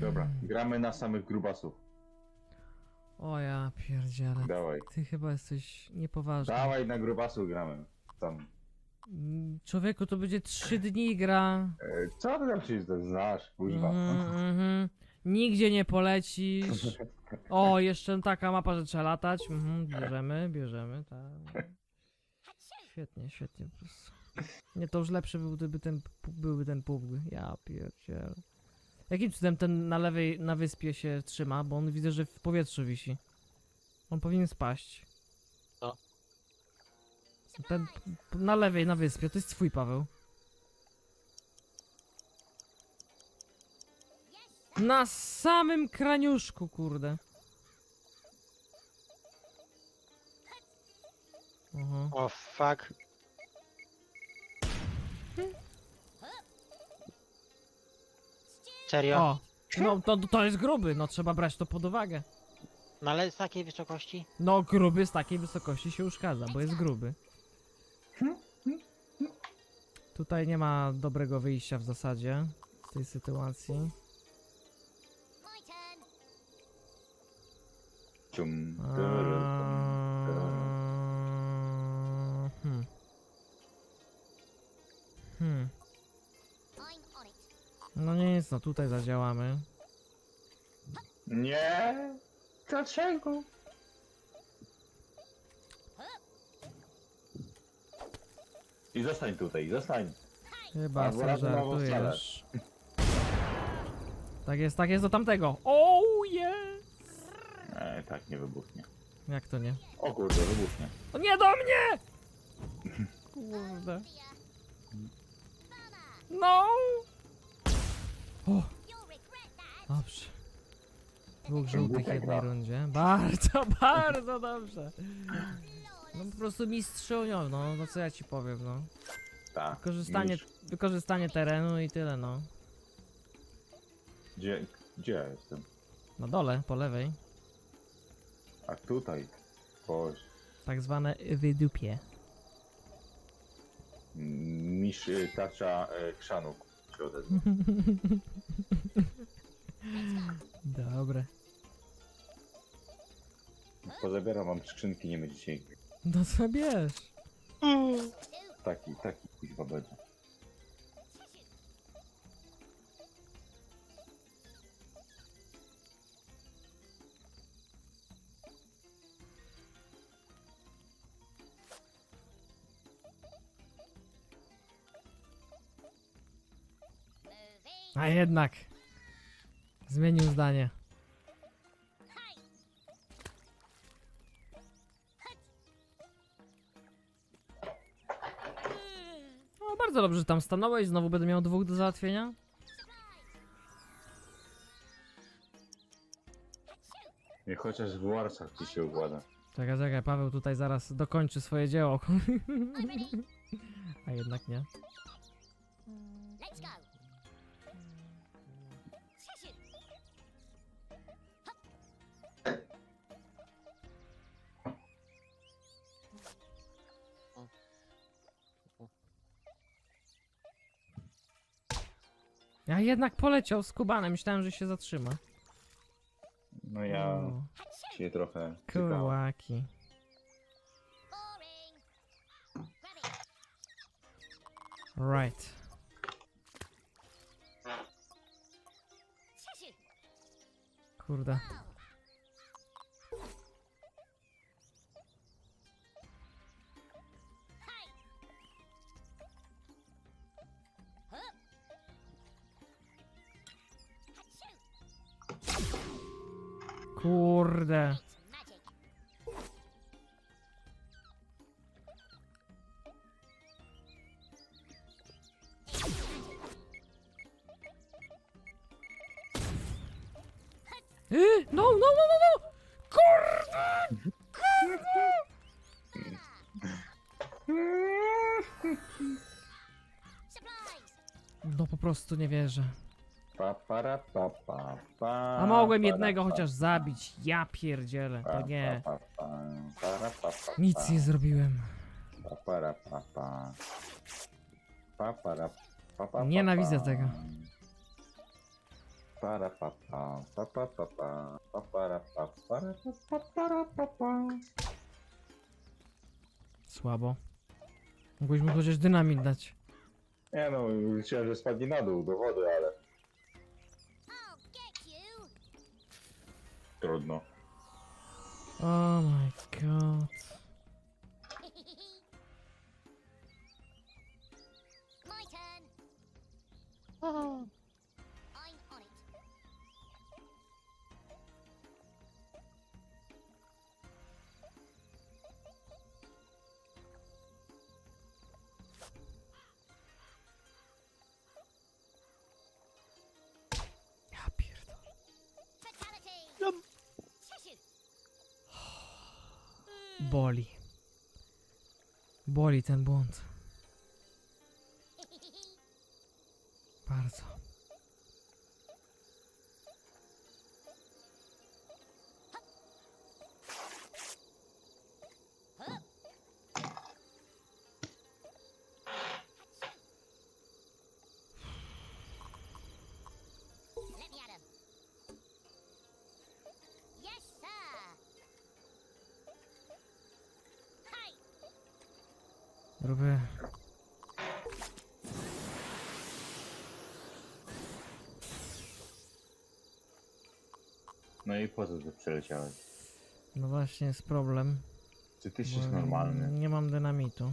Dobra, gramy na samych grubasów. O ja pierdzielę. Dawaj. Ty chyba jesteś niepoważny. Dawaj na grubasów gramy. Tam. Mm, Człowieku, to będzie trzy dni gra. E, co ty tam się znasz, kuźwa? Mhm, mhm. Nigdzie nie polecisz. O, jeszcze taka mapa, że trzeba latać. Mhm, bierzemy, bierzemy, tak. Świetnie, świetnie po prostu. Nie, to już lepszy był, gdyby ten, pu- byłby ten pług. Ja pierdzielę. Jakim cudem ten na lewej, na wyspie się trzyma? Bo on widzę, że w powietrzu wisi. On powinien spaść. Co? Ten p- na lewej, na wyspie, to jest twój, Paweł. Na samym kraniuszku, kurde. Aha. O fuck. Serio? O, no to, to jest gruby, no trzeba brać to pod uwagę. No ale z takiej wysokości? No gruby z takiej wysokości się uszkadza, bo jest gruby. Tutaj nie ma dobrego wyjścia w zasadzie z tej sytuacji. Cium. Eee, nic, no tutaj zadziałamy. Nie! Dlaczego? I zostań tutaj, zostań. Chyba Albo sobie razem albo wcale. żartujesz. Tak jest, tak jest do tamtego. Oh yeah! E, tak, nie wybuchnie. Jak to nie? O kurde, wybuchnie. O nie do mnie! Kurde. No! O, dobrze. Dwóch żółtych w jednej rundzie. Bardzo, bardzo dobrze. No po prostu mistrzunią, no, no co ja ci powiem, no. Tak. Wykorzystanie, Już. wykorzystanie terenu i tyle, no. Gdzie, gdzie ja jestem? Na dole, po lewej. A tutaj. Boże. Tak zwane wydupie. Misz y, tarcza y, krzanów się odezwał. Dobre. Pozabieram wam skrzynki, nie będziecie. No co bierz? Taki, taki kuźwa będzie. Jednak. Zmienił zdanie. No bardzo dobrze, że tam stanąłeś. Znowu będę miał dwóch do załatwienia. Nie chociaż w Warsach ci się układa. Czekaj, czekaj, Paweł tutaj zaraz dokończy swoje dzieło. A jednak nie. Let's go. Ja jednak poleciał z Kubanem, myślałem, że się zatrzyma. No ja O, się trochę. Kurłaki. Boring. It. Right. Kurde. Kurde. It's magic. It's magic. Y, no, no, no, no, no! Kurde! Supplies. No po prostu nie wierzę. Pa, para, pa, pa, pa, A mogłem para, jednego pa, chociaż zabić. Ja pierdzielę, to nie. pa, pa, pa, para, pa, pa, Nic nie zrobiłem. pa, para, pa, pa. Pa, para, pa, Nienawidzę pa. tego. Para pa pa pa pa pa pa pa para pa para pa pa para pa pa. Słabo. Mógłbyś mu chociaż dynamit dać. Nie no, myślałem, że spadnie na dół do wody, ale trudno. Oh my god. My turn. O, Boli. Boli ten błąd. Gruby. No i po co tu przeleciałeś? No właśnie jest problem. Czy ty bo jesteś normalny? Nie mam dynamitu.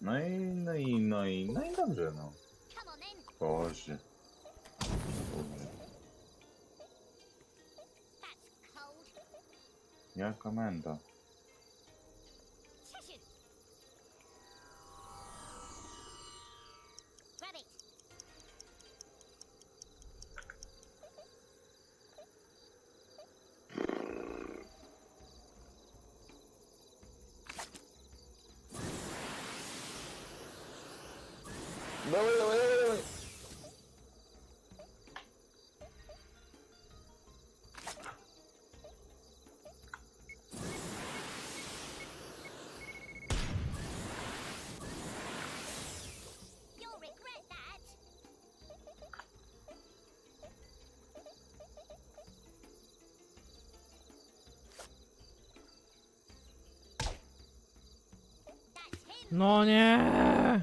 No i, no i, no i, no i dobrze, no. Then. Boże. That's cold. Dawaj, dawaj, dawaj. No nie!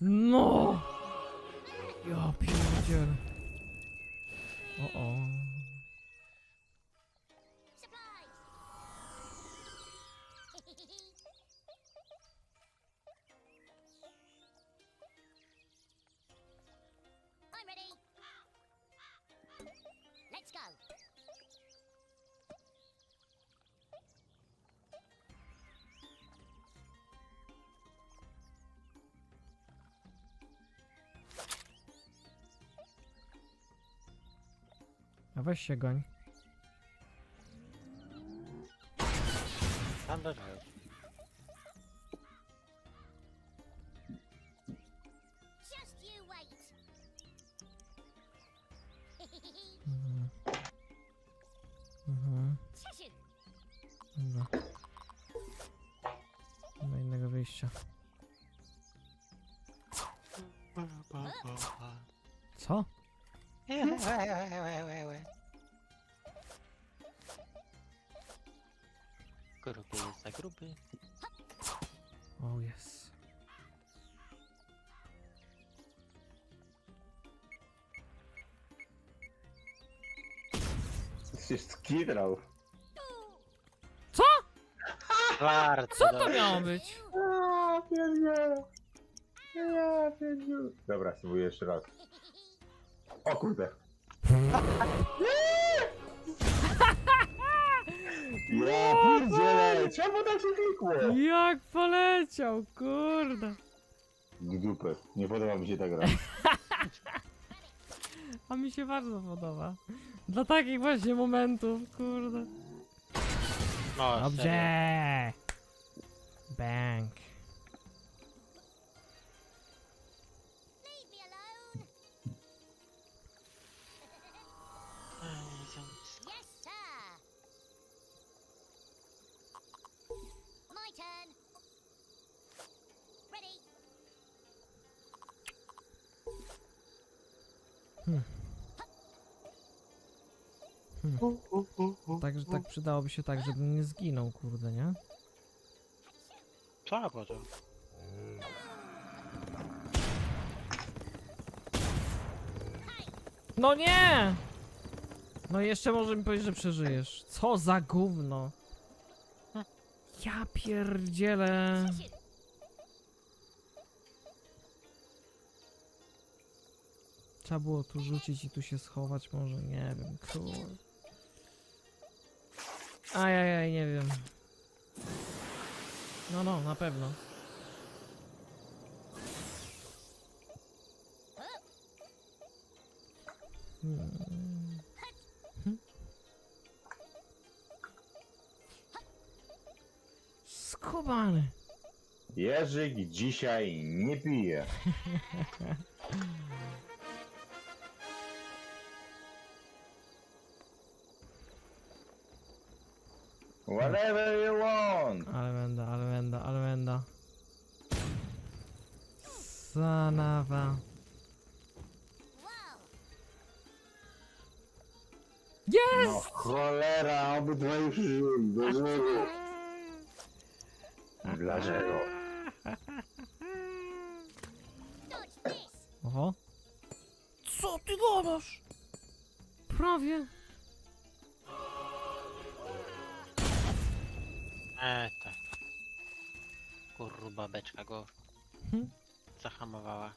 No! Ja pierdzielę. O o. Weź się goń. Standard jest. Mhm. Mhm. Innego wyjścia. Gruby. O jest. Się skidrał. Bardzo Co to dobrze. miało być? Ja pierdzielę. Ja pierdzielę. Dobra, spróbuję jeszcze raz. O kurde. Ja pierdzielę. Czemu tak się klikło? Jak poleciał, kurde. W dupę. Nie podoba mi się ta gra. A mi się bardzo podoba. Dla takich właśnie momentów, kurde. No, serio. Dobrze. Bank. Także tak przydałoby się tak, żebym nie zginął, kurde, nie? Co może? No nie! No i jeszcze może mi powiedzieć, że przeżyjesz. Co za gówno. Ja pierdzielę. Trzeba było tu rzucić i tu się schować, może nie wiem, kurde. Ajajaj, nie wiem. No, no, na pewno. Hmm. Hm? Skubany. Jerzyk dzisiaj nie pije. Whatever you want. Ale będę, ale będę, ale będę. Zanawa. Wow. Jest! No cholera, obydwa już żyją. Dlaczego? Dlaczego? Oho. Co ty gadasz? Prawie. E, tak. Kurwa beczka go Hm? zahamowała.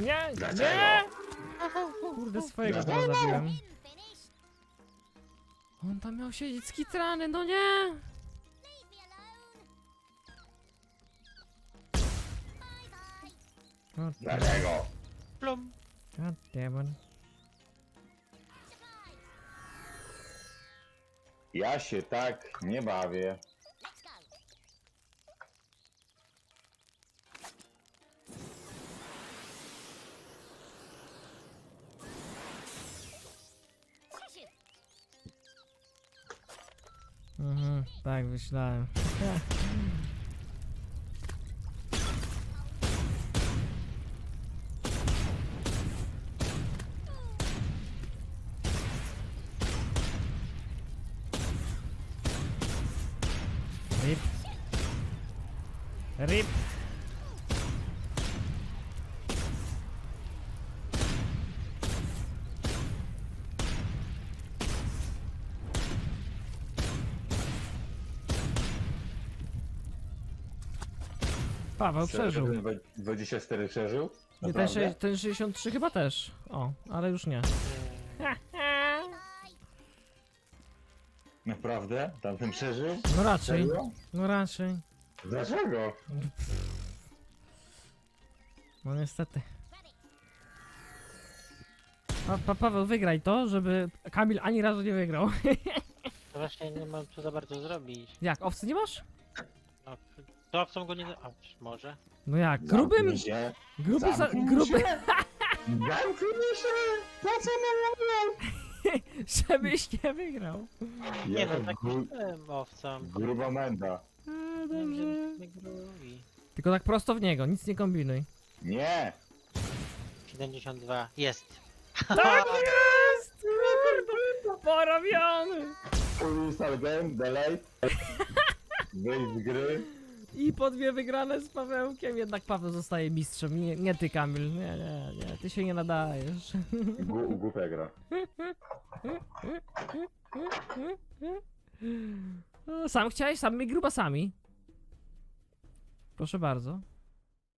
Nie, nie! Kurde, swojego Dlaczego? zabiłem. On tam miał siedzieć skitrany, no nie! Dlaczego? Plum. God damn it. Ja się tak nie bawię. Mhm, tak myślałem. Rip. Rip. Paweł przeżył. Ten dwa- 24 przeżył? Nie, ten, Naprawdę? sze- ten 63 chyba też. O, ale już nie. Naprawdę? Tamten przeżył? No raczej. Serio? No raczej. Dlaczego? No niestety. Pa, pa, Paweł, wygraj to, żeby Kamil ani razu nie wygrał. To właśnie nie mam co za bardzo zrobić. Jak, owcy nie masz? No, to owcą go nie... A, może? No jak, grubym, Zamknij się. gruby, za, Zamknij gruby, się. Zamknij się! Po co nam żebyś nie wygrał. Nie no, tak gru- jestem owcą. Gruba menda. A, dobrze. wiem, nie grubi. Tylko tak prosto w niego, nic nie kombinuj. Nie! 72. Jest. Tak jest! Kurde, porobiony! Ulica again, delay. Wyjść z gry. I po dwie wygrane z Pawełkiem, jednak Paweł zostaje mistrzem, nie, nie ty Kamil, nie, nie, nie, ty się nie nadajesz. Gu- Głupia gra. No, Sam chciałeś samymi grubasami. Proszę bardzo.